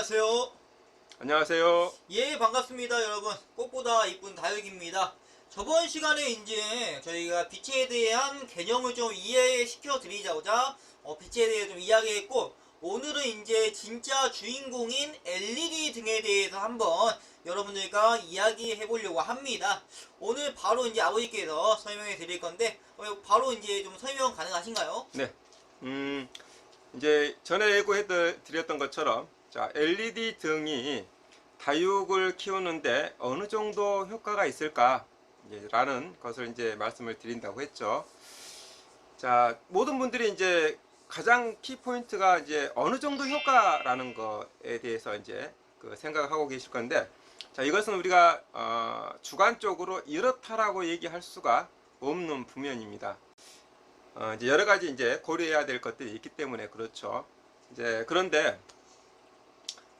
안녕하세요. 안녕하세요. 예, 반갑습니다, 여러분. 꽃보다 이쁜 다육입니다. 저번 시간에 이제 저희가 빛에 대한 개념을 좀 이해시켜 드리자고자 어, 빛에 대해 좀 이야기했고, 오늘은 이제 진짜 주인공인 LED 등에 대해서 한번 여러분들과 이야기해 보려고 합니다. 오늘 바로 이제 아버지께서 설명해 드릴 건데, 어, 바로 이제 좀 설명 가능하신가요? 네. 음, 이제 전에 예고해 드렸던 것처럼 자, LED 등이 다육을 키우는데 어느 정도 효과가 있을까? 라는 것을 이제 말씀을 드린다고 했죠. 자, 모든 분들이 이제 가장 키 포인트가 이제 어느 정도 효과라는 것에 대해서 이제 그 생각하고 계실 건데 자, 이것은 우리가 어, 주관적으로 이렇다라고 얘기할 수가 없는 부면입니다. 어, 이제 여러 가지 이제 고려해야 될 것들이 있기 때문에 그렇죠. 이제 그런데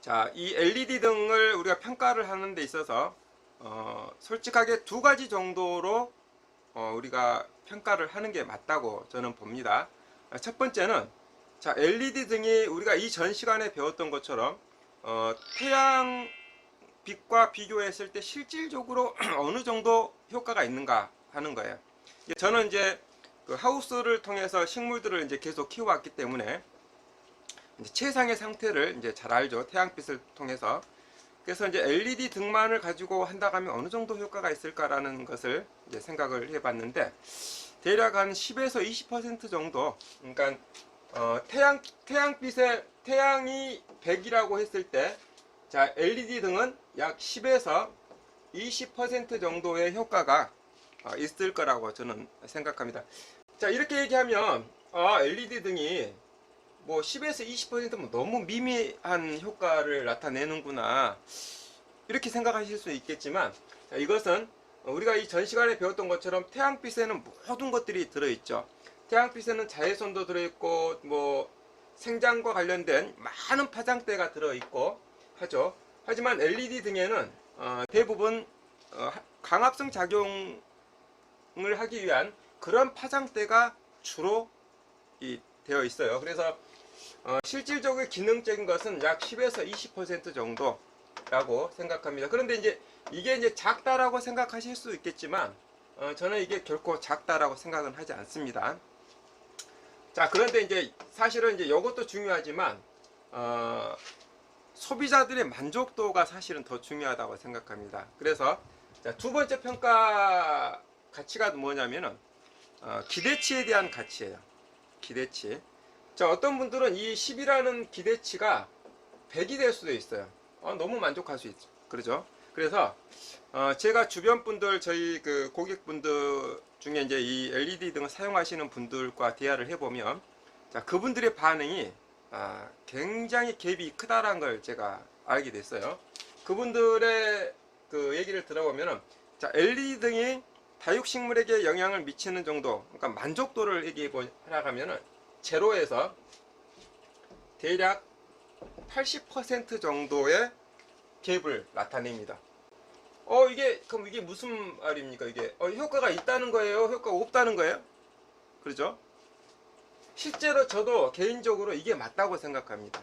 자, 이 LED 등을 우리가 평가를 하는 데 있어서 어, 솔직하게 두 가지 정도로 어, 우리가 평가를 하는 게 맞다고 저는 봅니다. 아, 첫 번째는 자, LED 등이 우리가 이 전 시간에 배웠던 것처럼 어, 태양 빛과 비교했을 때 실질적으로 어느 정도 효과가 있는가 하는 거예요. 저는 이제 그 하우스를 통해서 식물들을 이제 계속 키워왔기 때문에 최상의 상태를 이제 잘 알죠. 태양빛을 통해서. 그래서 이제 LED 등만을 가지고 한다고 하면 어느 정도 효과가 있을까라는 것을 이제 생각을 해봤는데 대략 한 10에서 20% 정도. 그러니까 어, 태양 태양빛에 태양이 100이라고 했을 때 자, LED 등은 약 10에서 20% 정도의 효과가 어, 있을 거라고 저는 생각합니다. 자, 이렇게 얘기하면 아, LED 등이 뭐 10에서 20%면 너무 미미한 효과를 나타내는구나. 이렇게 생각하실 수 있겠지만 자, 이것은 우리가 이 전 시간에 배웠던 것처럼 태양빛에는 모든 것들이 들어있죠. 태양빛에는 자외선도 들어있고 뭐 생장과 관련된 많은 파장대가 들어있고 하죠. 하지만 LED 등에는 어, 대부분 어, 강압성 작용을 하기 위한 그런 파장대가 주로 이 되어 있어요. 그래서 어, 실질적으로 기능적인 것은 약 10에서 20% 정도라고 생각합니다. 그런데 이제 이게 이제 작다라고 생각하실 수 있겠지만 어, 저는 이게 결코 작다라고 생각은 하지 않습니다. 자 그런데 이제 사실은 이제 이것도 중요하지만 어, 소비자들의 만족도가 사실은 더 중요하다고 생각합니다. 그래서 자, 두 번째 평가 가치가 뭐냐면은 어, 기대치에 대한 가치예요. 기대치. 자, 어떤 분들은 이 10이라는 기대치가 100이 될 수도 있어요. 어, 너무 만족할 수 있죠. 그러죠? 그래서 어, 제가 주변 분들 저희 그 고객분들 중에 이제 이 LED 등을 사용하시는 분들과 대화를 해보면 자 그분들의 반응이 아, 굉장히 갭이 크다라는 걸 제가 알게 됐어요. 그분들의 그 얘기를 들어보면은 자 LED 등이 다육식물에게 영향을 미치는 정도, 그러니까 만족도를 얘기해 보라면은 제로에서 대략 80% 정도의 갭을 나타냅니다. 어 이게 그럼 이게 무슨 말입니까 이게? 어, 효과가 있다는 거예요? 효과가 없다는 거예요? 그렇죠? 실제로 저도 개인적으로 이게 맞다고 생각합니다.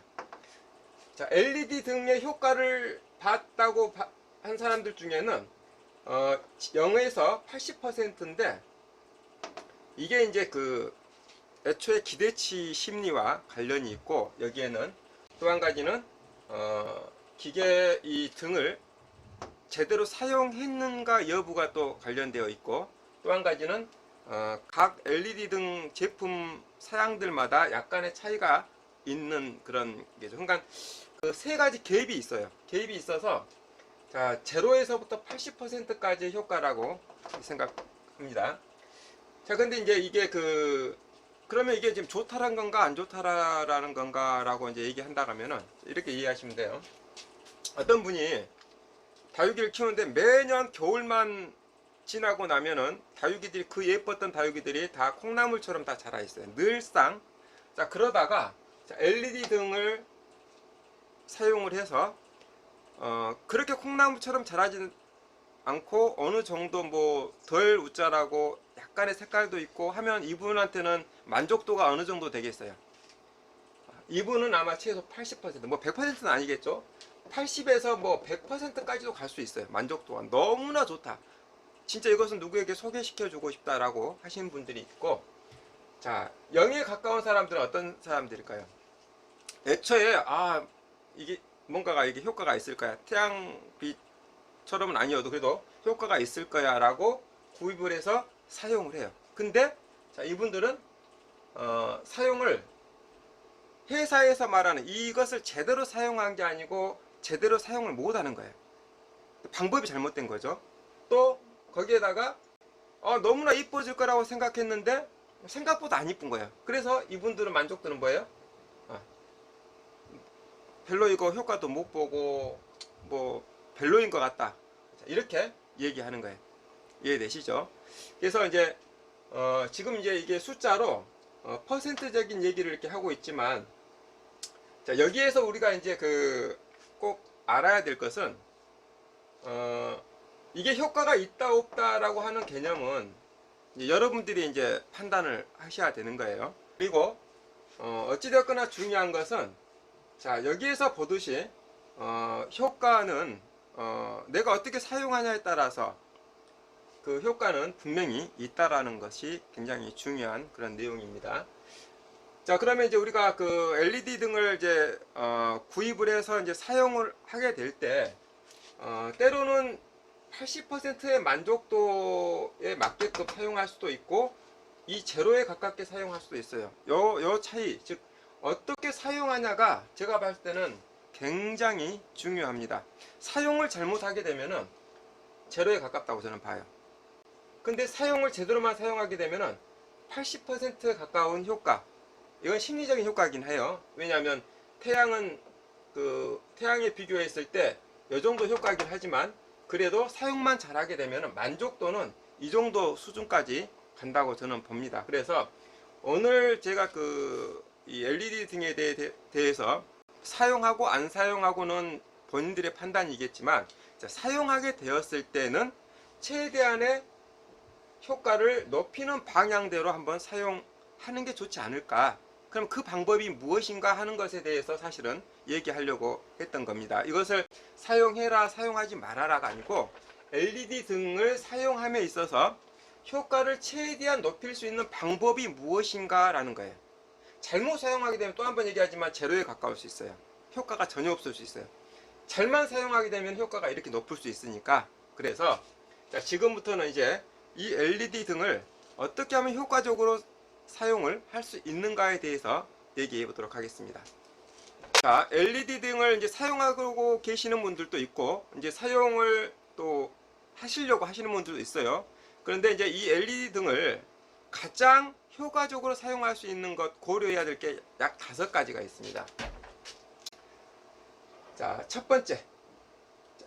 자 LED 등의 효과를 봤다고 바- 한 사람들 중에는 어 0에서 80%인데 이게 이제 그 애초에 기대치 심리와 관련이 있고 여기에는 또 한 가지는 어 기계 이 등을 제대로 사용했는가 여부가 또 관련되어 있고 또 한 가지는 어, 각 LED 등 제품 사양들마다 약간의 차이가 있는 그런 게죠. 그러니까 그 세 가지 갭이 있어요. 갭이 있어서 자 제로에서부터 80%까지의 효과라고 생각합니다. 자 근데 이제 이게 그 그러면 이게 지금 좋다란 건가 안 좋다라는 건가라고 이제 얘기한다 하면은 이렇게 이해하시면 돼요. 어떤 분이 다육이를 키우는데 매년 겨울만 지나고 나면은 다육이들이 그 예뻤던 다육이들이 다 콩나물처럼 다 자라 있어요. 늘상. 자, 그러다가 자, LED 등을 사용을 해서 어, 그렇게 콩나물처럼 자라진 않고 어느 정도 뭐 덜 우짜라고 약간의 색깔도 있고 하면 이분한테는 만족도가 어느 정도 되겠어요. 이분은 아마 최소 80%뭐 100%는 아니겠죠? 80에서 뭐 100%까지도 갈 수 있어요. 만족도가 너무나 좋다. 진짜 이것은 누구에게 소개시켜 주고 싶다라고 하시는 분들이 있고 자 0에 가까운 사람들은 어떤 사람들일까요? 애초에 아 이게 뭔가가 이게 효과가 있을 거야. 태양빛처럼은 아니어도 그래도 효과가 있을 거야 라고 구입을 해서 사용을 해요. 근데 자 이분들은 어, 사용을 회사에서 말하는 이것을 제대로 사용한 게 아니고 제대로 사용을 못하는 거예요. 방법이 잘못된 거죠. 또 거기에다가 어, 너무나 이뻐질 거라고 생각했는데 생각보다 안 이쁜 거예요. 그래서 이분들은 만족도는 뭐예요? 어, 별로 이거 효과도 못 보고 뭐 별로인 것 같다. 자, 이렇게 얘기하는 거예요. 이해되시죠? 그래서 이제 어, 지금 이제 이게 숫자로 어, 퍼센트적인 얘기를 이렇게 하고 있지만 자, 여기에서 우리가 이제 그 꼭 알아야 될 것은 어, 이게 효과가 있다 없다라고 하는 개념은 이제 여러분들이 이제 판단을 하셔야 되는 거예요. 그리고 어, 어찌되었거나 중요한 것은 자 여기에서 보듯이 어, 효과는 어, 내가 어떻게 사용하냐에 따라서 그 효과는 분명히 있다라는 것이 굉장히 중요한 그런 내용입니다. 자, 그러면 이제 우리가 그 LED 등을 이제 어, 구입을 해서 이제 사용을 하게 될 때, 어, 때로는 80%의 만족도에 맞게끔 사용할 수도 있고, 이 제로에 가깝게 사용할 수도 있어요. 요, 요 차이, 즉, 어떻게 사용하냐가 제가 봤을 때는 굉장히 중요합니다. 사용을 잘못하게 되면은 제로에 가깝다고 저는 봐요. 근데 사용을 제대로만 사용하게 되면은 80% 가까운 효과, 이건 심리적인 효과이긴 해요. 왜냐하면 태양은 그 태양에 비교했을 때 이 정도 효과이긴 하지만 그래도 사용만 잘하게 되면 만족도는 이 정도 수준까지 간다고 저는 봅니다. 그래서 오늘 제가 그 이 LED 등에 대해, 대해서 사용하고 안 사용하고는 본인들의 판단이겠지만 자, 사용하게 되었을 때는 최대한의 효과를 높이는 방향대로 한번 사용하는 게 좋지 않을까. 그럼 그 방법이 무엇인가 하는 것에 대해서 사실은 얘기하려고 했던 겁니다. 이것을 사용해라, 사용하지 말아라가 아니고 LED 등을 사용함에 있어서 효과를 최대한 높일 수 있는 방법이 무엇인가 라는 거예요. 잘못 사용하게 되면 또 한 번 얘기하지만 제로에 가까울 수 있어요. 효과가 전혀 없을 수 있어요. 잘만 사용하게 되면 효과가 이렇게 높을 수 있으니까 그래서 자, 지금부터는 이제 이 LED 등을 어떻게 하면 효과적으로 사용을 할 수 있는가에 대해서 얘기해 보도록 하겠습니다. 자, LED 등을 이제 사용하고 계시는 분들도 있고, 이제 사용을 또 하시려고 하시는 분들도 있어요. 그런데 이제 이 LED 등을 가장 효과적으로 사용할 수 있는 것 고려해야 될 게 약 다섯 가지가 있습니다. 자, 첫 번째.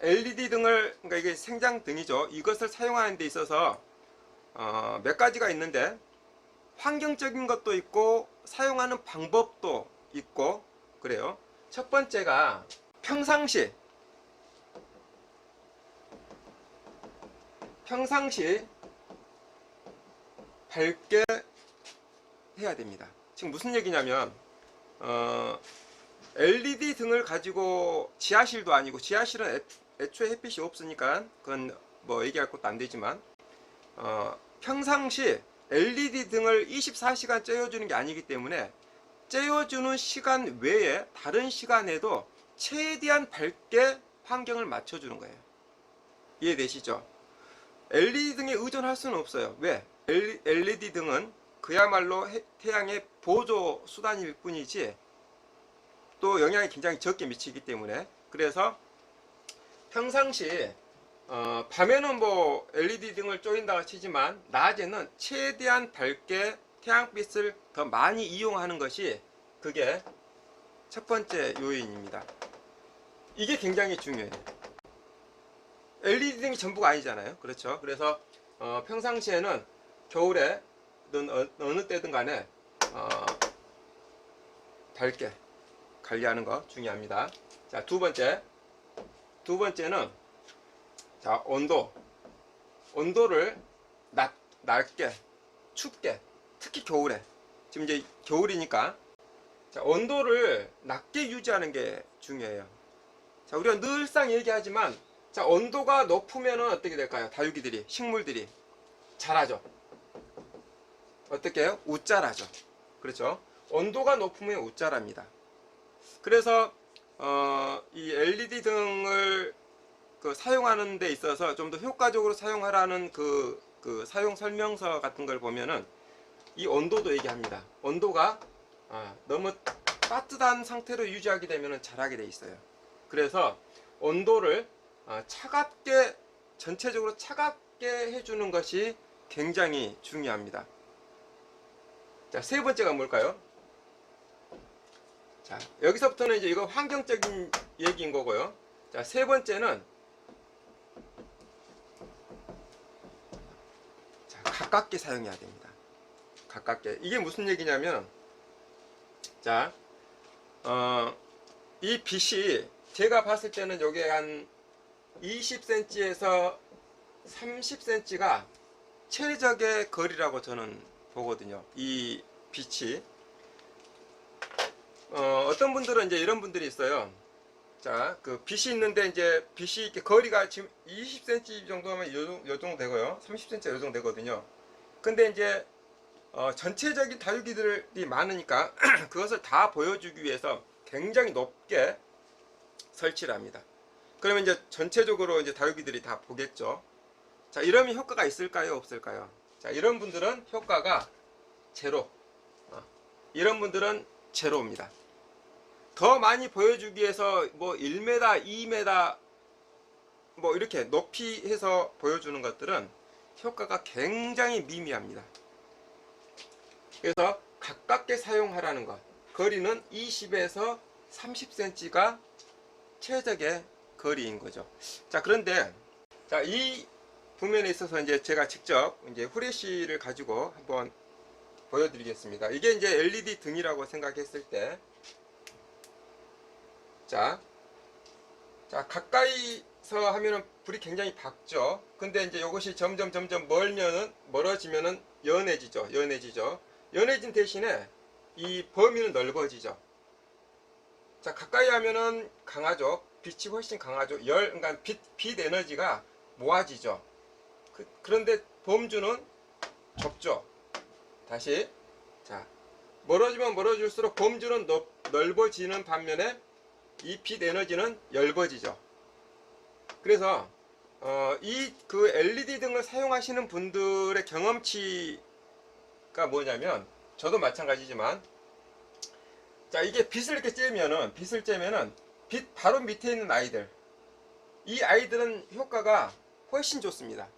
LED 등을, 그러니까 이게 생장 등이죠. 이것을 사용하는 데 있어서 어, 몇 가지가 있는데 환경적인 것도 있고 사용하는 방법도 있고 그래요. 첫 번째가 평상시 평상시 밝게 해야 됩니다. 지금 무슨 얘기냐면 어, LED 등을 가지고 지하실도 아니고 지하실은 애, 애초에 햇빛이 없으니까 그건 뭐 얘기할 것도 안 되지만 어, 평상시 LED 등을 24시간 쬐어주는 게 아니기 때문에 쬐어주는 시간 외에 다른 시간에도 최대한 밝게 환경을 맞춰주는 거예요. 이해되시죠? LED 등에 의존할 수는 없어요. 왜? LED 등은 그야말로 해- 태양의 보조 수단일 뿐이지 또 영향이 굉장히 적게 미치기 때문에 그래서 평상시 어, 밤에는 뭐 LED 등을 쪼인다고 치지만 낮에는 최대한 밝게 태양빛을 더 많이 이용하는 것이 그게 첫 번째 요인입니다. 이게 굉장히 중요해요. LED 등이 전부가 아니잖아요. 그렇죠. 그래서 어, 평상시에는 겨울에 어, 어느 때든 간에 어, 밝게 관리하는 거 중요합니다. 자, 두 번째. 두 번째는 자, 온도. 온도를 낮, 낮게, 춥게, 특히 겨울에. 지금 이제 겨울이니까 자, 온도를 낮게 유지하는 게 중요해요. 자, 우리가 늘상 얘기하지만 자, 온도가 높으면은 어떻게 될까요? 다육이들이, 식물들이 자라죠. 어떻게 해요? 웃자라죠. 그렇죠? 온도가 높으면 웃자랍니다. 그래서 어, 이 LED 등을 그 사용하는 데 있어서 좀 더 효과적으로 사용하라는 그, 그 사용 설명서 같은 걸 보면은 이 온도도 얘기합니다. 온도가 아, 너무 따뜻한 상태로 유지하게 되면 자라게 돼 있어요. 그래서 온도를 아, 차갑게 전체적으로 차갑게 해주는 것이 굉장히 중요합니다. 자, 세 번째가 뭘까요? 자, 여기서부터는 이제 이거 환경적인 얘기인 거고요. 자, 세 번째는 자, 가깝게 사용해야 됩니다. 가깝게. 이게 무슨 얘기냐면 자, 어, 이 빛이 제가 봤을 때는 여기 한 20cm에서 30cm가 최적의 거리라고 저는 보거든요. 이 빛이. 어, 어떤 분들은 이제 이런 분들이 있어요. 자, 그 빛이 있는데 이제 빛이 이렇게 거리가 지금 20cm 정도면 요, 정- 요 정도 되고요. 30cm 요 정도 되거든요. 근데 이제 어, 전체적인 다육이들이 많으니까 그것을 다 보여주기 위해서 굉장히 높게 설치를 합니다. 그러면 이제 전체적으로 이제 다육이들이 다 보겠죠. 자, 이러면 효과가 있을까요? 없을까요? 자, 이런 분들은 효과가 제로. 어, 이런 분들은 제로입니다. 더 많이 보여주기 위해서 뭐 1m, 2m 뭐 이렇게 높이 해서 보여주는 것들은 효과가 굉장히 미미합니다. 그래서 가깝게 사용하라는 것. 거리는 20에서 30cm가 최적의 거리인 거죠. 자, 그런데 자, 이 부면에 있어서 이제 제가 직접 이제 후레쉬를 가지고 한번 보여드리겠습니다. 이게 이제 LED 등이라고 생각했을 때, 자, 자 가까이서 하면은 불이 굉장히 밝죠. 근데 이제 이것이 점점 점점 멀면은 멀어지면은 연해지죠. 연해지죠. 연해진 대신에 이 범위는 넓어지죠. 자 가까이 하면은 강하죠. 빛이 훨씬 강하죠. 열, 그러니까 빛, 빛 에너지가 모아지죠. 그, 그런데 범주는 좁죠. 다시 자 멀어지면 멀어질수록 범주는 넓, 넓어지는 반면에 이 빛 에너지는 얇아지죠. 그래서 어, 이 그 LED 등을 사용하시는 분들의 경험치가 뭐냐면 저도 마찬가지지만 자 이게 빛을 이렇게 쬐면은 빛을 쬐면은 빛 바로 밑에 있는 아이들 이 아이들은 효과가 훨씬 좋습니다.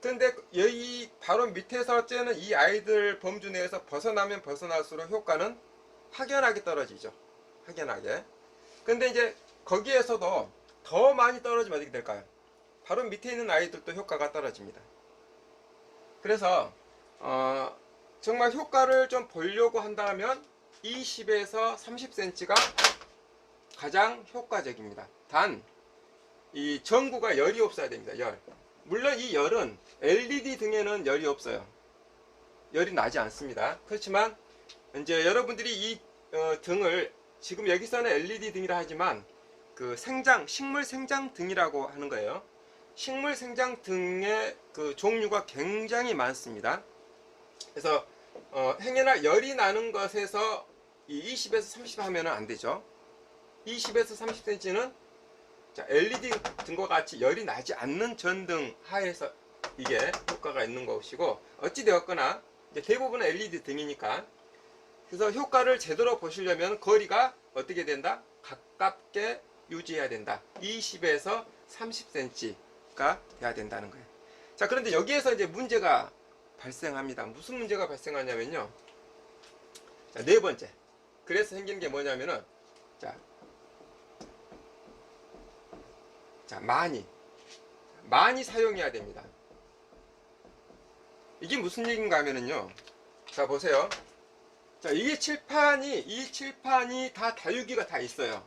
그런데 여기 바로 밑에서 쬐는 이 아이들 범주 내에서 벗어나면 벗어날수록 효과는 확연하게 떨어지죠. 확연하게. 근데 이제 거기에서도 더 많이 떨어지면 어떻게 될까요? 바로 밑에 있는 아이들도 효과가 떨어집니다. 그래서 어, 정말 효과를 좀 보려고 한다면 20에서 30cm가 가장 효과적입니다. 단, 이 전구가 열이 없어야 됩니다. 열. 물론 이 열은 LED 등에는 열이 없어요. 열이 나지 않습니다. 그렇지만 이제 여러분들이 이 어, 등을 지금 여기서는 LED 등이라 하지만 그 생장, 식물 생장 등이라고 하는 거예요. 식물 생장 등의 그 종류가 굉장히 많습니다. 그래서 어, 행여나 열이 나는 것에서 이 20에서 30 하면은 안 되죠. 20에서 30cm는 자, LED 등과 같이 열이 나지 않는 전등 하에서 이게 효과가 있는 것이고 어찌 되었거나 이제 대부분은 LED 등이니까 그래서 효과를 제대로 보시려면 거리가 어떻게 된다? 가깝게 유지해야 된다. 20에서 30cm가 돼야 된다는 거예요. 자, 그런데 여기에서 이제 문제가 발생합니다. 무슨 문제가 발생하냐면요. 자, 네 번째. 그래서 생기는 게 뭐냐면은 자, 자, 많이 많이 사용해야 됩니다. 이게 무슨 얘기인가 하면은요. 자, 보세요. 자, 이게 칠판이 이 칠판이 다 다육이가 다 있어요.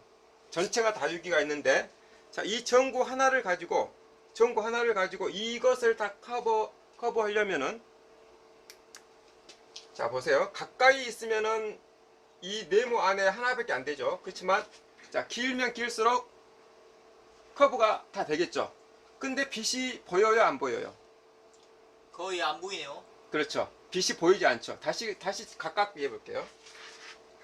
전체가 다육이가 있는데 자, 이 전구 하나를 가지고 전구 하나를 가지고 이것을 다 커버 커버하려면은 자, 보세요. 가까이 있으면은 이 네모 안에 하나밖에 안 되죠. 그렇지만 자 길면 길수록 커브가 다 되겠죠. 근데 빛이 보여요, 안 보여요? 거의 안 보이네요. 그렇죠. 빛이 보이지 않죠. 다시 다시 가깝게 해볼게요.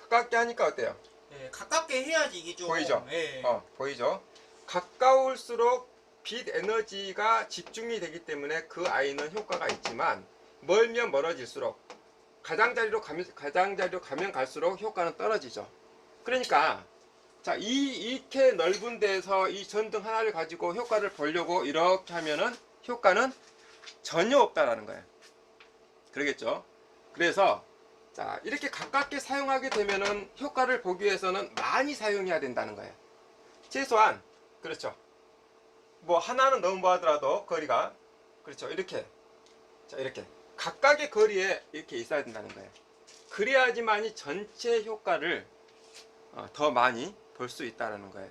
가깝게 하니까 어때요? 예, 가깝게 해야지 이게 좀 보이죠? 예. 어, 보이죠? 가까울수록 빛 에너지가 집중이 되기 때문에 그 아이는 효과가 있지만 멀면 멀어질수록 가장자리로 가면 가장자리로 가면 갈수록 효과는 떨어지죠. 그러니까 자, 이 이렇게 넓은 데서 이 전등 하나를 가지고 효과를 보려고 이렇게 하면은 효과는 전혀 없다라는 거예요. 그러겠죠? 그래서 자, 이렇게 가깝게 사용하게 되면은 효과를 보기 위해서는 많이 사용해야 된다는 거예요. 최소한 그렇죠. 뭐 하나는 너무 뭐하더라도 거리가 그렇죠. 이렇게 자 이렇게 각각의 거리에 이렇게 있어야 된다는 거예요. 그래야지만이 전체 효과를 어, 더 많이 볼 수 있다라는 거예요.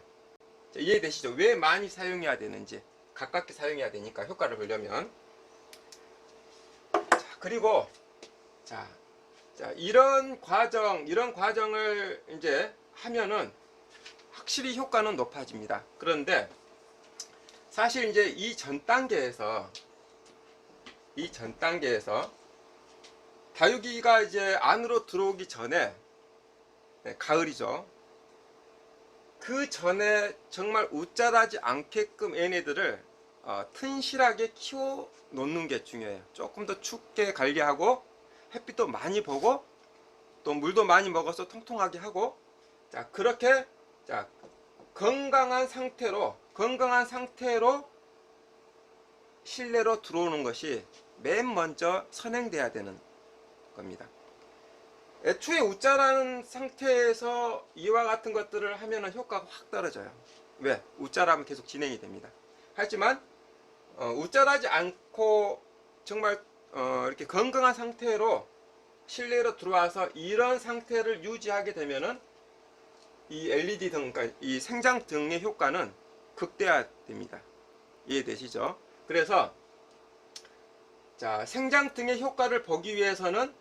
자, 이해되시죠? 왜 많이 사용해야 되는지 가깝게 사용해야 되니까 효과를 보려면 자 그리고 자, 자 이런 과정 이런 과정을 이제 하면은 확실히 효과는 높아집니다. 그런데 사실 이제 이 전 단계에서 이 전 단계에서 다육이가 이제 안으로 들어오기 전에 네, 가을이죠. 그 전에 정말 웃자라지 않게끔 얘네들을 어, 튼실하게 키워 놓는 게 중요해요. 조금 더 춥게 관리하고 햇빛도 많이 보고 또 물도 많이 먹어서 통통하게 하고 자 그렇게 자 건강한 상태로 건강한 상태로 실내로 들어오는 것이 맨 먼저 선행돼야 되는 겁니다. 애초에 웃자라는 상태에서 이와 같은 것들을 하면은 효과가 확 떨어져요. 왜? 웃자라면 계속 진행이 됩니다. 하지만 어, 웃자라지 않고 정말 어, 이렇게 건강한 상태로 실내로 들어와서 이런 상태를 유지하게 되면은 이 LED 등, 그러니까 이 생장 등의 효과는 극대화됩니다. 이해되시죠? 그래서 자 생장 등의 효과를 보기 위해서는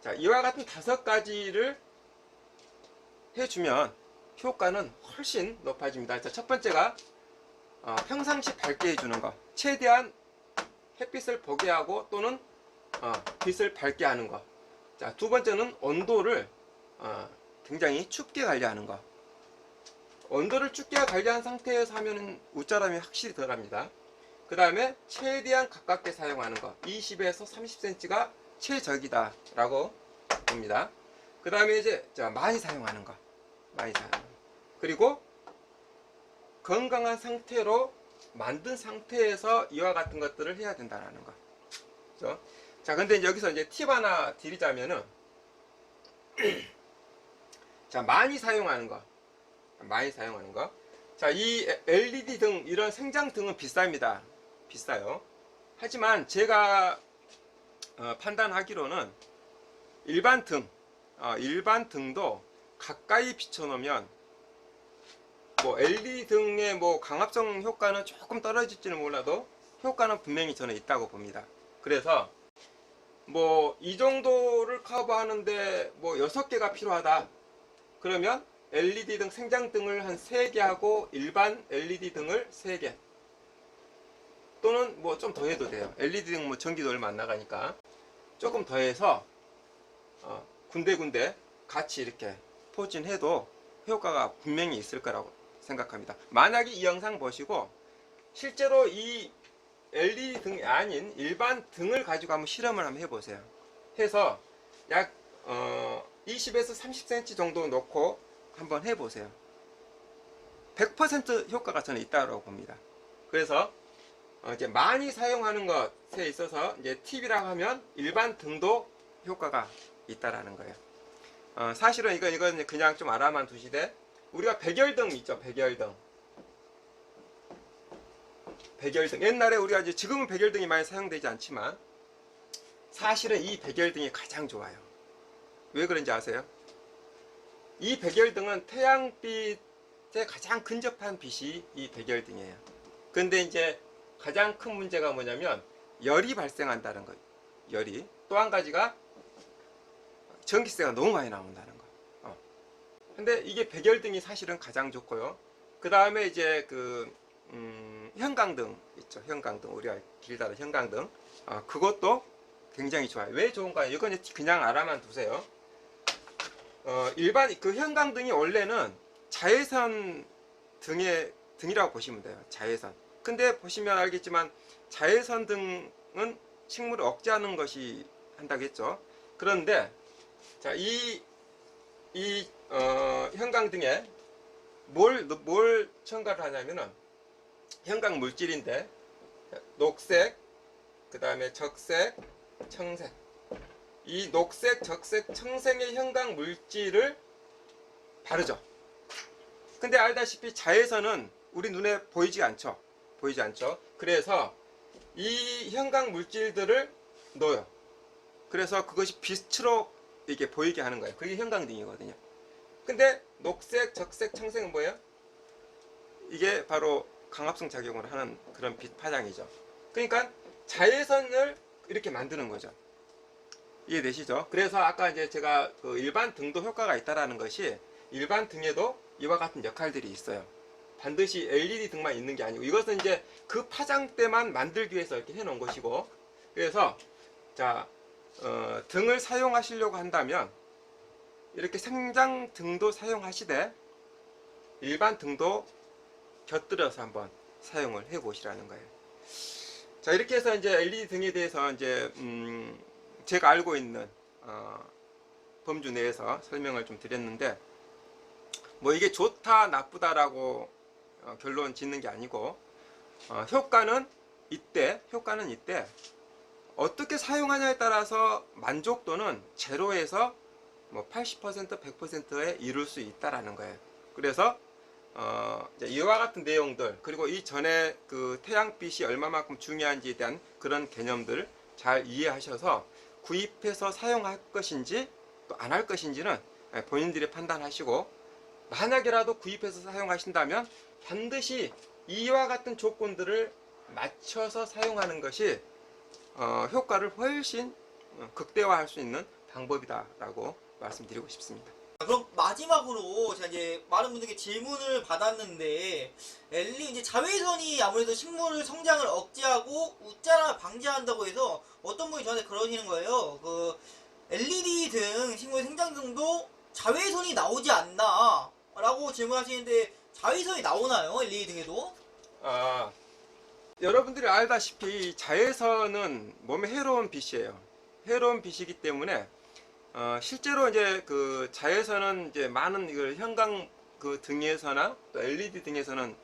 자 이와 같은 다섯 가지를 해주면 효과는 훨씬 높아집니다. 자, 첫 번째가 어, 평상시 밝게 해주는 거. 최대한 햇빛을 보게 하고 또는 어, 빛을 밝게 하는 거. 자, 두 번째는 온도를 어, 굉장히 춥게 관리하는 거. 온도를 춥게 관리한 상태에서 하면 웃자람이 확실히 덜합니다. 그 다음에 최대한 가깝게 사용하는 거. 20에서 30cm가 최적이다 라고 봅니다. 그 다음에 이제 자, 많이 사용하는 거. 많이 사용하는 거. 그리고 건강한 상태로 만든 상태에서 이와 같은 것들을 해야 된다는 거. 그죠? 자, 근데 여기서 이제 팁 하나 드리자면은 자, 많이 사용하는 거. 많이 사용하는 거. 자, 이 LED 등 이런 생장 등은 비쌉니다. 비싸요. 하지만 제가 어, 판단하기로는 일반 등, 어, 일반 등도 가까이 비춰놓으면 뭐 LED 등의 뭐 강압성 효과는 조금 떨어질지는 몰라도 효과는 분명히 저는 있다고 봅니다. 그래서 뭐 이 정도를 커버하는데 뭐 여섯 개가 필요하다. 그러면 LED 등 생장 등을 한 3개 하고 일반 LED 등을 3개. 또는 뭐 좀 더 해도 돼요. LED 등 뭐 전기도 얼마 안 나가니까 조금 더 해서 어, 군데군데 같이 이렇게 포진해도 효과가 분명히 있을 거라고 생각합니다. 만약에 이 영상 보시고 실제로 이 LED 등이 아닌 일반 등을 가지고 한번 실험을 한번 해보세요. 해서 약 어, 20에서 30cm 정도 놓고 한번 해보세요. 100% 효과가 저는 있다고 봅니다. 그래서 어, 이제 많이 사용하는 것에 있어서 이제 팁이라고 하면 일반 등도 효과가 있다라는 거예요. 어, 사실은 이거 이건 그냥 좀 알아만 두시되 우리가 백열등 있죠, 백열등. 백열등. 옛날에 우리가 이제 지금은 백열등이 많이 사용되지 않지만 사실은 이 백열등이 가장 좋아요. 왜 그런지 아세요? 이 백열등은 태양빛에 가장 근접한 빛이 이 백열등이에요. 근데 이제 가장 큰 문제가 뭐냐면 열이 발생한다는 거예요. 열이. 또 한 가지가 전기세가 너무 많이 나온다는 거. 근데 이게 백열등이 사실은 가장 좋고요. 그 다음에 이제 그 음, 형광등 있죠. 형광등 우리가 길다는 형광등. 아, 그것도 굉장히 좋아요. 왜 좋은가요? 이건 그냥 알아만 두세요. 어, 일반 그 형광등이 원래는 자외선 등의 등이라고 보시면 돼요. 자외선. 근데 보시면 알겠지만 자외선 등은 식물을 억제하는 것이 한다겠죠. 그런데 자, 이, 이, 어, 형광 등에 뭘, 뭘 첨가를 하냐면은 형광 물질인데 녹색, 그 다음에 적색, 청색. 이 녹색, 적색, 청색의 형광 물질을 바르죠. 근데 알다시피 자외선은 우리 눈에 보이지 않죠. 보이지 않죠. 그래서 이 형광 물질들을 넣어요. 그래서 그것이 빛으로 이게 보이게 하는 거예요. 그게 형광등이거든요. 근데 녹색, 적색, 청색은 뭐예요? 이게 바로 강압성 작용을 하는 그런 빛 파장이죠. 그러니까 자외선을 이렇게 만드는 거죠. 이해되시죠? 그래서 아까 이제 제가 그 일반 등도 효과가 있다라는 것이 일반 등에도 이와 같은 역할들이 있어요. 반드시 LED 등만 있는 게 아니고 이것은 이제 그 파장 때만 만들기 위해서 이렇게 해놓은 것이고 그래서 자 어, 등을 사용하시려고 한다면 이렇게 생장 등도 사용하시되 일반 등도 곁들여서 한번 사용을 해 보시라는 거예요. 자 이렇게 해서 이제 LED 등에 대해서 이제 음, 제가 알고 있는 어, 범주 내에서 설명을 좀 드렸는데 뭐 이게 좋다 나쁘다라고 어, 결론 짓는 게 아니고 어, 효과는 이때 효과는 이때 어떻게 사용하냐에 따라서 만족도는 제로에서 뭐 80% 100%에 이룰 수 있다라는 거예요. 그래서 어, 이와 같은 내용들 그리고 이 전에 그 태양빛이 얼마만큼 중요한지에 대한 그런 개념들 잘 이해하셔서 구입해서 사용할 것인지 또 안 할 것인지는 예, 본인들이 판단하시고 만약에라도 구입해서 사용하신다면 반드시 이와 같은 조건들을 맞춰서 사용하는 것이 어, 효과를 훨씬 어, 극대화할 수 있는 방법이다라고 말씀드리고 싶습니다. 자, 그럼 마지막으로 제가 이제 많은 분들께 질문을 받았는데 엘리 이제 자외선이 아무래도 식물 성장을 억제하고 웃자라 방지한다고 해서 어떤 분이 저한테 그러시는 거예요. 그 LED 등 식물 생장 등도 자외선이 나오지 않나? 라고 질문하시는데 자외선이 나오나요? LED 등에도? 아, 여러분들이 알다시피 자외선은 몸에 해로운 빛이에요. 해로운 빛이기 때문에 어, 실제로 이제 그 자외선은 이제 많은 이걸 형광 그 등에서나 또 LED 등에서는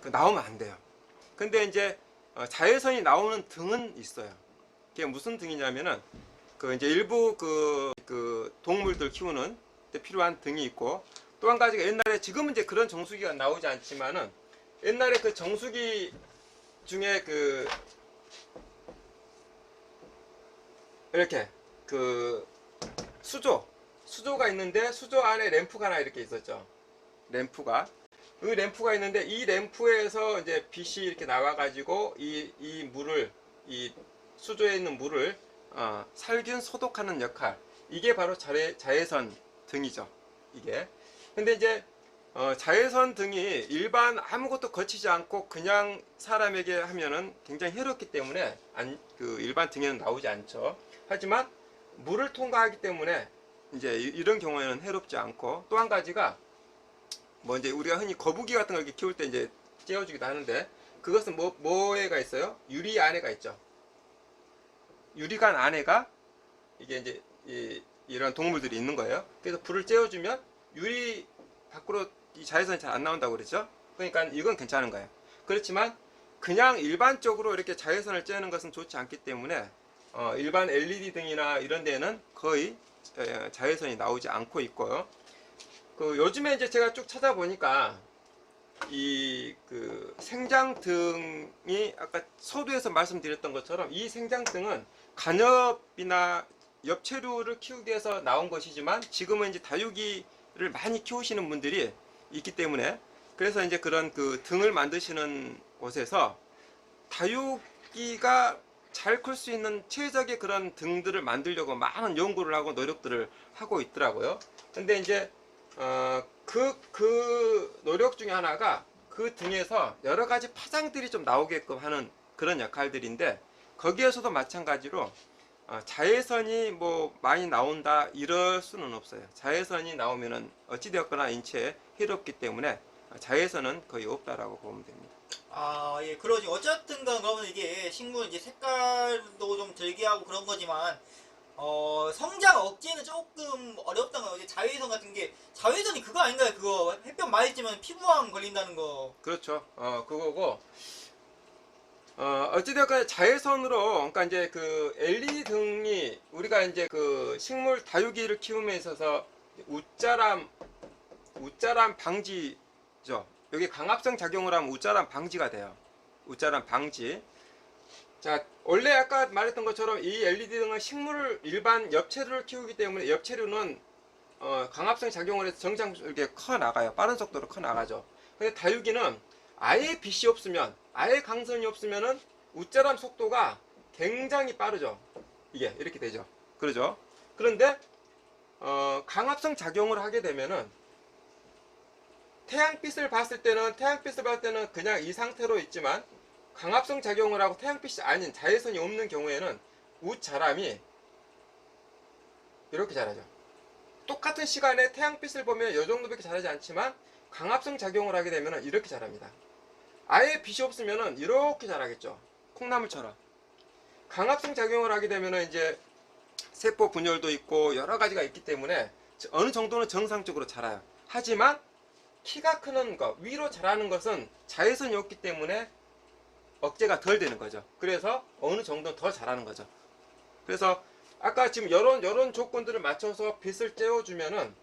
그 나오면 안 돼요. 근데 이제 어, 자외선이 나오는 등은 있어요. 그게 무슨 등이냐면은 그 이제 일부 그, 그 동물들 키우는 데 필요한 등이 있고 또 한 가지가 옛날에 지금은 이제 그런 정수기가 나오지 않지만은 옛날에 그 정수기 중에 그 이렇게 그 수조. 수조가 있는데 수조 안에 램프가 하나 이렇게 있었죠. 램프가. 이 램프가 있는데 이 램프에서 이제 빛이 이렇게 나와 가지고 이, 이 물을 이 수조에 있는 물을 어, 살균 소독하는 역할. 이게 바로 자외, 자외선 등이죠. 이게. 근데 이제 어, 자외선 등이 일반 아무것도 거치지 않고 그냥 사람에게 하면은 굉장히 해롭기 때문에 안, 그 일반 등에는 나오지 않죠. 하지만 물을 통과하기 때문에 이제 이- 이런 경우에는 해롭지 않고 또 한 가지가 뭐 이제 우리가 흔히 거북이 같은 걸 이렇게 키울 때 이제 째어주기도 하는데 그것은 뭐 뭐에가 있어요? 유리 안에가 있죠. 유리관 안에가 이게 이제 이, 이런 동물들이 있는 거예요. 그래서 불을 째어주면 유리 밖으로 이 자외선이 잘 안 나온다고 그랬죠. 그러니까 이건 괜찮은 거예요. 그렇지만 그냥 일반적으로 이렇게 자외선을 쬐는 것은 좋지 않기 때문에 어, 일반 LED 등이나 이런 데는 거의 에, 자외선이 나오지 않고 있고요. 그 요즘에 이제 제가 쭉 찾아보니까 이 그 생장등이 아까 서두에서 말씀드렸던 것처럼 이 생장등은 간엽이나 엽채류를 키우기 위해서 나온 것이지만 지금은 이제 다육이를 많이 키우시는 분들이 있기 때문에 그래서 이제 그런 그 등을 만드시는 곳에서 다육이가 잘 클 수 있는 최적의 그런 등들을 만들려고 많은 연구를 하고 노력들을 하고 있더라고요. 근데 이제 어, 그, 그 노력 중에 하나가 그 등에서 여러 가지 파장들이 좀 나오게끔 하는 그런 역할들인데 거기에서도 마찬가지로 어, 자외선이 뭐 많이 나온다 이럴 수는 없어요. 자외선이 나오면은 어찌되었거나 인체에 해롭기 때문에 자외선은 거의 없다라고 보면 됩니다. 아, 예, 그러지. 어쨌든간 그러면 이게 식물 이제 색깔도 좀 들게 하고 그런 거지만, 어, 성장 억제는 조금 어렵다는 거예요. 자외선 같은 게, 자외선이 그거 아닌가요? 그거 햇볕 많이 쬐면 피부암 걸린다는 거. 그렇죠. 어, 그거고, 어, 어찌되었건 자외선으로, 그러니까 이제 그 LED 등이 우리가 이제 그 식물 다육이를 키움에 있어서 웃자람, 웃자람 방지 죠. 여기 강압성 작용을 하면 웃자람 방지가 돼요. 웃자람 방지. 자, 원래 아까 말했던 것처럼 이 LED 등은 식물 일반 엽채류를 키우기 때문에 엽채류는 어, 강압성 작용을 해서 정상 이렇게 커 나가요. 빠른 속도로 커 나가죠. 근데 다육이는 아예 빛이 없으면 아예 강선이 없으면은 웃자람 속도가 굉장히 빠르죠. 이게 이렇게 되죠. 그러죠. 그런데 어, 강압성 작용을 하게 되면은 태양빛을 봤을 때는 태양빛을 봤을 때는 그냥 이 상태로 있지만 강압성 작용을 하고 태양빛이 아닌 자외선이 없는 경우에는 웃자람이 이렇게 자라죠. 똑같은 시간에 태양빛을 보면 이 정도밖에 자라지 않지만 강압성 작용을 하게 되면 이렇게 자랍니다. 아예 빛이 없으면 이렇게 자라겠죠. 콩나물처럼. 강압성 작용을 하게 되면 이제 세포 분열도 있고 여러 가지가 있기 때문에 어느 정도는 정상적으로 자라요. 하지만 키가 크는 것, 위로 자라는 것은 자외선이 없기 때문에 억제가 덜 되는 거죠. 그래서 어느 정도 더 자라는 거죠. 그래서 아까 지금 이런 이런 조건들을 맞춰서 빛을 쬐어주면은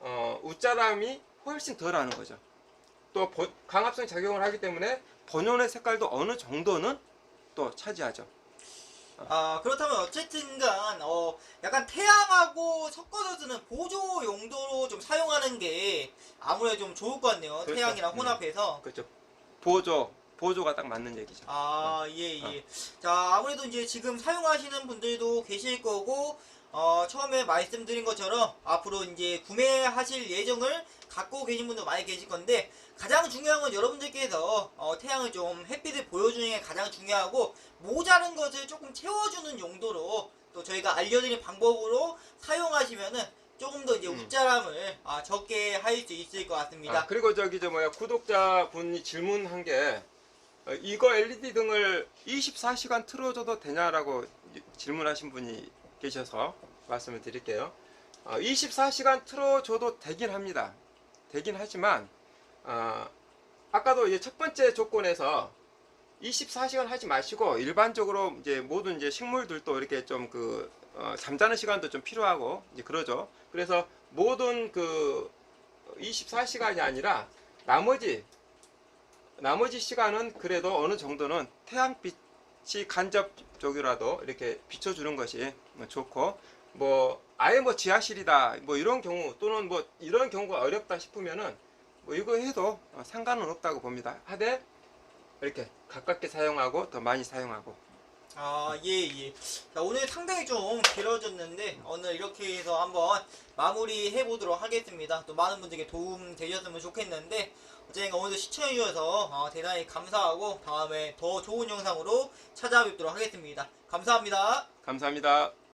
어, 웃자람이 훨씬 덜하는 거죠. 또 보- 강압성 작용을 하기 때문에 본연의 색깔도 어느 정도는 또 차지하죠. 아, 그렇다면 어쨌든간, 어, 약간 태양하고 섞어서 쓰는 보조 용도로 좀 사용하는 게 아무래도 좀 좋을 것 같네요. 그렇죠. 태양이랑 음. 혼합해서. 그렇죠. 보조 보조가 딱 맞는 얘기죠. 아, 예, 예. 자, 아무래도 이제 지금 사용하시는 분들도 계실 거고, 어, 처음에 말씀드린 것처럼 앞으로 이제 구매하실 예정을 갖고 계신 분도 많이 계실 건데, 가장 중요한 건 여러분들께서 어, 태양을 좀 햇빛을 보여주는 게 가장 중요하고, 모자른 것을 조금 채워주는 용도로 또 저희가 알려드린 방법으로 사용하시면은 조금 더 이제 음. 웃자람을 아, 적게 할 수 있을 것 같습니다. 아, 그리고 저기 저 뭐야 구독자 분이 질문한 게 어, 이거 LED 등을 24시간 틀어줘도 되냐라고 이- 질문하신 분이 계셔서 말씀을 드릴게요. 어, 24시간 틀어줘도 되긴 합니다. 되긴 하지만 어, 아까도 이제 첫 번째 조건에서 24시간 하지 마시고 일반적으로 이제 모든 이제 식물들도 이렇게 좀그 잠자는 시간도 좀 필요하고 이제 그러죠. 그래서 모든 그 24시간이 아니라 나머지 나머지 시간은 그래도 어느 정도는 태양빛 이 간접적이라도 이렇게 비춰주는 것이 뭐 좋고 뭐 아예 뭐 지하실이다 뭐 이런 경우 또는 뭐 이런 경우가 어렵다 싶으면은 뭐 이거 해도 어, 상관은 없다고 봅니다. 하되 이렇게 가깝게 사용하고 더 많이 사용하고 아, 예, 예. 자, 오늘 상당히 좀 길어졌는데, 오늘 이렇게 해서 한번 마무리 해보도록 하겠습니다. 또 많은 분들께 도움 되셨으면 좋겠는데, 어쨌든 오늘도 시청해주셔서 어, 대단히 감사하고, 다음에 더 좋은 영상으로 찾아뵙도록 하겠습니다. 감사합니다. 감사합니다.